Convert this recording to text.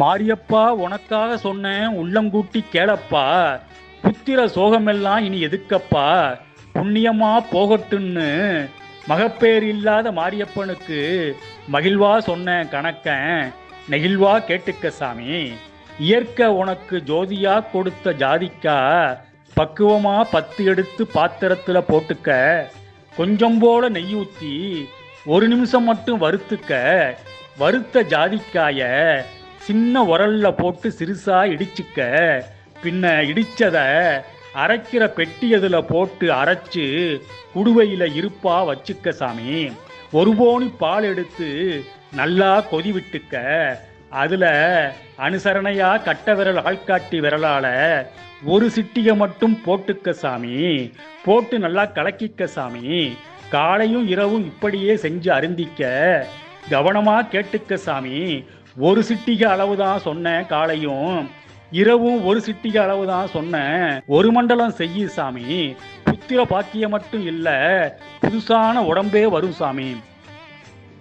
மாரியப்பா உனக்காக சொன்னேன் உள்ளங்கூட்டி கேளப்பா. புத்திர சோகமெல்லாம் இனி எதுக்கப்பா? புண்ணியமா போகட்டுன்னு மகப்பேர் இல்லாத மாரியப்பனுக்கு மகிழ்வா சொன்ன கணக்கன் நெகிழ்வா கேட்டுக்க சாமி. இயற்கை உனக்கு ஜோதியா கொடுத்த ஜாதிக்கா பக்குவமா பத்து எடுத்து பாத்திரத்துல போட்டுக்க. கொஞ்சம் போல நெய் ஊற்றி ஒரு நிமிஷம் மட்டும் வறுத்துக்க. வறுத்த ஜாதிக்காய சின்ன உரல்ல போட்டு சிறுசா இடிச்சுக்க. பின்ன இடிச்சத அரைக்கிற பெட்டி அதில் போட்டு அரைச்சு குடுவையில இருப்பா வச்சுக்க சாமி. ஒரு போனி பால் எடுத்து நல்லா கொதி விட்டுக்க. அதுல அனுசரணையா கட்ட விரல் ஆள்காட்டி விரலால ஒரு சிட்டியை மட்டும் போட்டுக்க சாமி. போட்டு நல்லா கலக்கிக்க சாமி. காலையும் இரவும் இப்படியே செஞ்சு அருந்திக்க. கவனமா கேட்டுக்க சாமி. ஒரு சிட்டிகை அளவுதான் சொன்னேன் காலையும் இரவும் ஒரு சிட்டிகை அளவுதான் சொன்னேன் ஒரு மண்டலம் செய்யு சாமி. புத்திர பாக்கியம் மட்டும் இல்லை புதுசான உடம்பே வரும் சாமி.